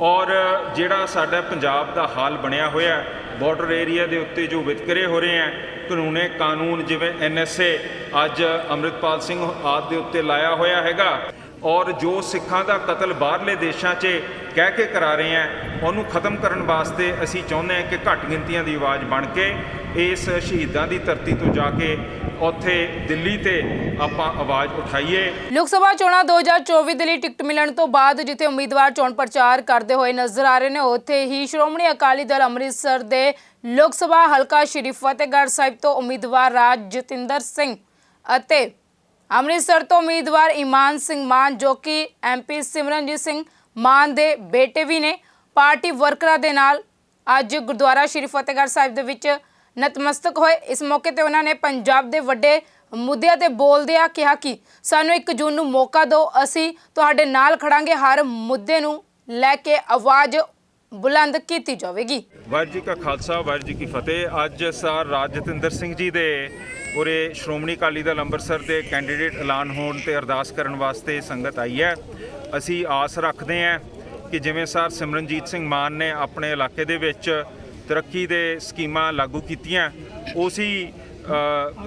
ਔਰ ਜਿਹੜਾ ਸਾਡਾ ਪੰਜਾਬ ਦਾ ਹਾਲ ਬਣਿਆ ਹੋਇਆ ਬਾਰਡਰ ਏਰੀਆ ਦੇ ਉੱਤੇ ਜੋ ਵਿਤਕਰੇ ਹੋ ਰਹੇ ਹੈ, ਕਾਨੂੰਨੇ ਕਾਨੂੰਨ ਜਿਵੇਂ ਐਨਐਸਏ ਅੱਜ ਅੰਮ੍ਰਿਤਪਾਲ ਸਿੰਘ ਆਦ ਦੇ ਉੱਤੇ ਲਾਇਆ ਹੋਇਆ ਹੈਗਾ। ਔਰ ਜੋ ਸਿੱਖਾਂ ਦਾ ਕਤਲ ਬਾਹਰਲੇ ਦੇਸ਼ਾਂ 'ਚ ਕਹਿ ਕੇ ਕਰਾ ਰਹੇ ਹੈ, ਉਹਨੂੰ ਖਤਮ ਕਰਨ ਵਾਸਤੇ ਅਸੀਂ ਚਾਹੁੰਦੇ ਹਾਂ ਕਿ ਘੱਟ ਗਿਣਤੀਆਂ ਦੀ ਆਵਾਜ਼ ਬਣ ਕੇ ਇਸ ਸ਼ਹੀਦਾਂ ਦੀ ਧਰਤੀ ਤੋਂ ਜਾ ਕੇ ਉੱਥੇ ਦਿੱਲੀ ਤੇ ਆਪਾਂ ਆਵਾਜ਼ ਉਠਾਈਏ। ਲੋਕ ਸਭਾ ਚੋਣਾਂ 2024 ਦੇ ਲਈ ਟਿਕਟ ਮਿਲਣ ਤੋਂ ਬਾਅਦ ਜਿੱਥੇ ਉਮੀਦਵਾਰ ਚੋਣ ਪ੍ਰਚਾਰ ਕਰਦੇ ਹੋਏ ਨਜ਼ਰ ਆ ਰਹੇ ਨੇ, ਉੱਥੇ ਹੀ ਸ਼੍ਰੋਮਣੀ ਅਕਾਲੀ ਦਲ ਅੰਮ੍ਰਿਤਸਰ ਦੇ ਲੋਕ ਸਭਾ ਹਲਕਾ ਸ਼੍ਰੀ ਫਤਿਹਗੜ੍ਹ ਸਾਹਿਬ ਤੋਂ ਉਮੀਦਵਾਰ ਰਾਜ ਜਤਿੰਦਰ ਸਿੰਘ ਅਤੇ ਅੰਮ੍ਰਿਤਸਰ ਤੋਂ ਉਮੀਦਵਾਰ ਇਮਾਨ ਸਿੰਘ ਮਾਨ, ਜੋ ਕਿ ਐਮਪੀ ਸਿਮਰਨਜੀਤ ਸਿੰਘ ਮਾਨ ਦੇ ਬੇਟੇ ਵੀ ਨੇ। ਪਾਰਟੀ ਵਰਕਰਾਂ ਦੇ ਨਾਲ ਅੱਜ ਗੁਰਦੁਆਰਾ ਸ਼੍ਰੀ ਫਤਿਹਗੜ੍ਹ ਸਾਹਿਬ ਦੇ ਵਿੱਚ ਨਤਮਸਤਕ ਹੋਏ। ਇਸ ਮੌਕੇ ਤੇ ਉਹਨਾਂ ਨੇ ਪੰਜਾਬ ਦੇ ਵੱਡੇ ਮੁੱਦਿਆਂ ਤੇ ਬੋਲਦਿਆਂ ਕਿਹਾ ਕਿ ਸਾਨੂੰ 1 ਜੂਨ ਨੂੰ ਮੌਕਾ ਦਿਓ। ਅਸੀਂ ਤੁਹਾਡੇ ਨਾਲ ਖੜਾਂਗੇ। ਹਰ ਮੁੱਦੇ ਨੂੰ ਲੈ ਕੇ ਆਵਾਜ਼ ਬੁਲੰਦ ਕੀਤੀ ਜਾਵੇਗੀ। ਵਾਹਿਗੁਰੂ ਜੀ ਕਾ ਖਾਲਸਾ, ਵਾਹਿਗੁਰੂ ਜੀ ਕੀ ਫਤਿਹ। ਅੱਜ ਸਰ ਰਾਜ ਜਤਿੰਦਰ ਸਿੰਘ ਜੀ ਦੇ ਉਰੇ ਸ਼੍ਰੋਮਣੀ ਅਕਾਲੀ ਦਲ ਅੰਮ੍ਰਿਤਸਰ ਦੇ ਕੈਂਡੀਡੇਟ ਐਲਾਨ ਹੋਣ ਤੇ ਅਰਦਾਸ ਕਰਨ ਵਾਸਤੇ ਸੰਗਤ ਆਈ ਹੈ। ਅਸੀਂ ਆਸ ਰੱਖਦੇ ਹਾਂ ਕਿ ਜਿਵੇਂ ਸਰ ਸਿਮਰਨਜੀਤ ਸਿੰਘ ਮਾਨ ਨੇ ਆਪਣੇ ਇਲਾਕੇ ਦੇ ਵਿੱਚ ਤਰੱਕੀ ਦੇ ਸਕੀਮਾਂ ਲਾਗੂ ਕੀਤੀਆਂ। ਉਸੇ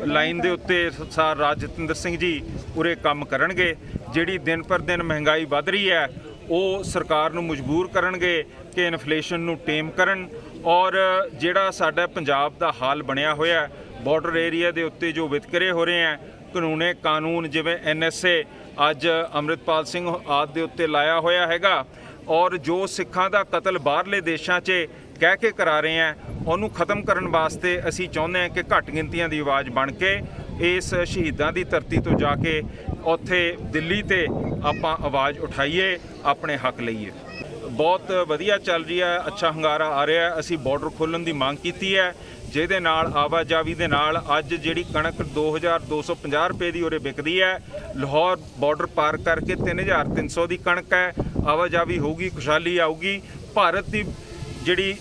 ਲਾਈਨ ਦੇ ਉੱਤੇ ਸਰ ਰਾਜ ਜਤਿੰਦਰ ਸਿੰਘ ਜੀ ਉਰੇ ਕੰਮ ਕਰਨਗੇ। ਜਿਹੜੀ ਦਿਨ ਪਰ ਦਿਨ ਮਹਿੰਗਾਈ ਵੱਧ ਰਹੀ ਹੈ, ਉਹ ਸਰਕਾਰ ਨੂੰ ਮਜਬੂਰ ਕਰਨਗੇ ਕਿ ਇਨਫਲੇਸ਼ਨ ਨੂੰ ਟੇਮ ਕਰਨ। ਔਰ ਜਿਹੜਾ ਸਾਡਾ ਪੰਜਾਬ ਦਾ ਹਾਲ ਬਣਿਆ ਹੋਇਆ ਬਾਰਡਰ ਏਰੀਆ ਦੇ ਉੱਤੇ ਜੋ ਵਿਤਕਰੇ ਹੋ ਰਹੇ ਹੈ, ਕਾਨੂੰਨੇ ਕਾਨੂੰਨ ਜਿਵੇਂ ਐਨਐਸਏ ਅੱਜ ਅੰਮ੍ਰਿਤਪਾਲ ਸਿੰਘ ਆਦ ਦੇ ਉੱਤੇ ਲਾਇਆ ਹੋਇਆ ਹੈਗਾ। ਔਰ ਜੋ ਸਿੱਖਾਂ ਦਾ ਕਤਲ ਬਾਹਰਲੇ ਦੇਸ਼ਾਂ 'ਚ ਕਹਿ ਕੇ ਕਰਾ ਰਹੇ ਹੈ, ਉਹਨੂੰ ਖਤਮ ਕਰਨ ਵਾਸਤੇ ਅਸੀਂ ਚਾਹੁੰਦੇ ਹਾਂ ਕਿ ਘੱਟ ਗਿਣਤੀਆਂ ਦੀ ਆਵਾਜ਼ ਬਣ ਕੇ ਇਸ ਸ਼ਹੀਦਾਂ ਦੀ ਧਰਤੀ ਤੋਂ ਜਾ ਕੇ ਉੱਥੇ ਦਿੱਲੀ ਤੇ ਆਪਾਂ ਆਵਾਜ਼ ਉਠਾਈਏ, ਆਪਣੇ ਹੱਕ ਲਈਏ। ਬਹੁਤ ਵਧੀਆ ਚੱਲ ਰਹੀ ਹੈ, ਅੱਛਾ ਹੰਗਾਰਾ ਆ ਰਿਹਾ ਅਸੀਂ ਬਾਰਡਰ ਖੋਲਣ ਦੀ ਮੰਗ ਕੀਤੀ ਹੈ। ਜਿਹਦੇ ਨਾਲ ਆਵਾਜਾਵੀ ਦੇ ਨਾਲ ਅੱਜ ਜਿਹੜੀ ਕਣਕ 2250 ਰੁਪਏ ਦੀ ਉਰੇ ਵਿਕਦੀ ਹੈ, ਲਾਹੌਰ ਬਾਰਡਰ ਪਾਰ ਕਰਕੇ 3300 ਦੀ ਕਣਕ ਹੈ। ਆਵਾਜਾਵੀ ਹੋਊਗੀ, ਖੁਸ਼ਹਾਲੀ ਆਊਗੀ। ਭਾਰਤ ਦੀ ਜਿਹੜੀ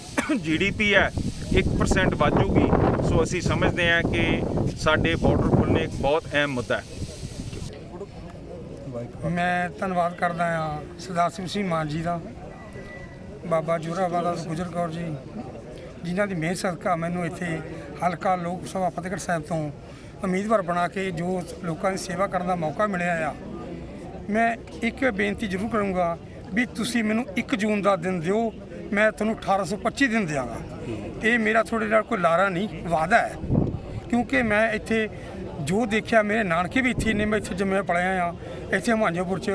ਜੀਡੀਪੀ ਹੈ 1% ਵੱਧੂਗੀ ਸੋ ਅਸੀਂ ਸਮਝਦੇ ਹਾਂ ਕਿ ਸਾਡੇ ਬਾਰਡਰ ਖੁੱਲ੍ਹਣੇ ਇੱਕ ਬਹੁਤ ਅਹਿਮ ਮੁੱਦਾ ਹੈ। ਮੈਂ ਧੰਨਵਾਦ ਕਰਦਾ ਹਾਂ ਸਰਦਾਰ ਸਿੰਘ ਸਿੰਘ ਮਾਨ ਜੀ ਦਾ, ਬਾਬਾ ਜੋਰਾਵਾਲਾ ਗੁਜਰ ਕੌਰ ਜੀ, ਜਿਨ੍ਹਾਂ ਦੀ ਮਿਹਰ ਸਦਕਾ ਮੈਨੂੰ ਇੱਥੇ ਹਲਕਾ ਲੋਕ ਸਭਾ ਫਤਿਹਗੜ੍ਹ ਸਾਹਿਬ ਤੋਂ ਉਮੀਦਵਾਰ ਬਣਾ ਕੇ ਜੋ ਲੋਕਾਂ ਦੀ ਸੇਵਾ ਕਰਨ ਦਾ ਮੌਕਾ ਮਿਲਿਆ ਆ। ਮੈਂ ਇੱਕ ਬੇਨਤੀ ਜ਼ਰੂਰ ਕਰੂੰਗਾ ਵੀ ਤੁਸੀਂ ਮੈਨੂੰ 1 ਜੂਨ ਦਾ ਦਿਨ ਦਿਓ ਮੈਂ ਤੁਹਾਨੂੰ 1825 ਦਿਨ ਦਿਆਂਗਾ। ਇਹ ਮੇਰਾ ਤੁਹਾਡੇ ਨਾਲ ਕੋਈ ਲਾਰਾ ਨਹੀਂ, ਵਾਅਦਾ ਹੈ। ਕਿਉਂਕਿ ਮੈਂ ਇੱਥੇ ਜੋ ਦੇਖਿਆ, ਮੇਰੇ ਨਾਨਕੇ ਵੀ ਇੱਥੇ ਨੇ, ਮੈਂ ਇੱਥੇ ਜੰਮਿਆ ਪਲਿਆ ਆ, ਇੱਥੇ ਹਮਾਂਜੋਪੁਰ ਚ।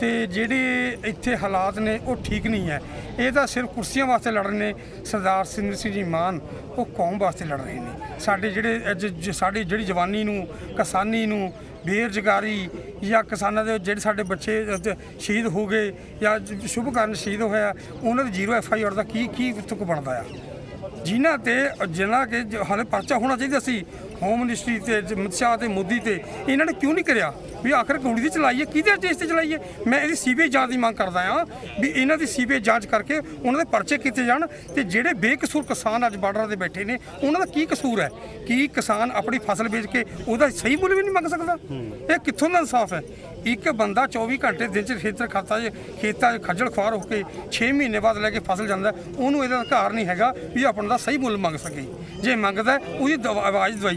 ਤੇ ਜਿਹੜੇ ਇੱਥੇ ਹਾਲਾਤ ਨੇ, ਉਹ ਠੀਕ ਨਹੀਂ ਹੈ। ਇਹ ਤਾਂ ਸਿਰਫ ਕੁਰਸੀਆਂ ਵਾਸਤੇ ਲੜ ਰਹੇ ਨੇ, ਸਰਦਾਰ ਸਿੰਘ ਸਿੰਘ ਜੀ ਮਾਨ, ਉਹ ਕੌਮ ਵਾਸਤੇ ਲੜ ਰਹੇ ਨੇ। ਸਾਡੇ ਜਿਹੜੇ, ਅੱਜ ਸਾਡੀ ਜਿਹੜੀ ਜਵਾਨੀ ਨੂੰ, ਕਿਸਾਨੀ ਨੂੰ ਬੇਰੁਜ਼ਗਾਰੀ ਜਾਂ ਕਿਸਾਨਾਂ ਦੇ ਜਿਹੜੇ ਸਾਡੇ ਬੱਚੇ ਅ, ਸ਼ਹੀਦ ਹੋ ਗਏ ਜਾਂ ਸ਼ੁਭ ਕਾਰਨ ਸ਼ਹੀਦ ਹੋਇਆ ਉਹਨਾਂ ਦੇ ਜ਼ੀਰੋ ਐਫ ਆਈ ਆਰ ਦਾ ਕੀ ਕੀ ਤੁਕ ਬਣਦਾ ਆ? ਜਿਨ੍ਹਾਂ ਤੇ ਜਿਨ੍ਹਾਂ ਕੇ ਹਾਲੇ ਪਰਚਾ ਹੋਣਾ ਚਾਹੀਦਾ ਸੀ ਹੋਮ ਮਿਨਿਸਟਰੀ ਤੇ ਅਮਿਤ ਸ਼ਾਹ ਤੇ, ਮੋਦੀ ਤੇ, ਇਹਨਾਂ ਨੇ ਕਿਉਂ ਨਹੀਂ ਕਰਿਆ? ਵੀ ਆਖਰ ਗੋਲੀ ਦੀ ਚਲਾਈਏ, ਕਿਹਦੇ ਦੇਸ਼ ਤੇ ਚਲਾਈਏ? ਮੈਂ ਇਹਦੀ ਸੀਬੀਆਈ ਜਾਂਚ ਦੀ ਮੰਗ ਕਰਦਾ ਆ ਵੀ ਇਹਨਾਂ ਦੀ ਸੀਬੀਆਈ ਜਾਂਚ ਕਰਕੇ ਉਹਨਾਂ ਦੇ ਪਰਚੇ ਕੀਤੇ ਜਾਣ ਤੇ ਜਿਹੜੇ ਬੇਕਸੂਰ ਕਿਸਾਨ ਅੱਜ ਬਾਰਡਰਾਂ ਤੇ ਬੈਠੇ ਨੇ, ਉਹਨਾਂ ਦਾ ਕੀ ਕਸੂਰ ਹੈ? ਕੀ ਕਿਸਾਨ ਆਪਣੀ ਫਸਲ ਵੇਚ ਕੇ ਉਹਦਾ ਸਹੀ ਮੁੱਲ ਵੀ ਨਹੀਂ ਮੰਗ ਸਕਦਾ? ਇਹ ਕਿੱਥੋਂ ਦਾ ਇਨਸਾਫ ਹੈ? ਇੱਕ ਬੰਦਾ 24 ਘੰਟੇ ਦਿਨ ਚ ਖੇਤਰ ਖਾਤਾ 'ਚ, ਖੇਤਾਂ 'ਚ ਖੱਜਲ ਖੁਆਰ ਹੋ ਕੇ 6 ਮਹੀਨੇ ਬਾਅਦ ਲੈ ਕੇ ਫਸਲ ਜਾਂਦਾ, ਉਹਨੂੰ ਇਹਦਾ ਅਧਿਕਾਰ ਨਹੀਂ ਹੈਗਾ ਵੀ ਆਪਣਾ ਦਾ ਸਹੀ ਮੁੱਲ ਮੰਗ ਸਕੇ। ਜੇ ਮੰਗਦਾ, ਉਹਦੀ ਦਵਾ- ਆਵਾਜ਼ ਦਵਾਈ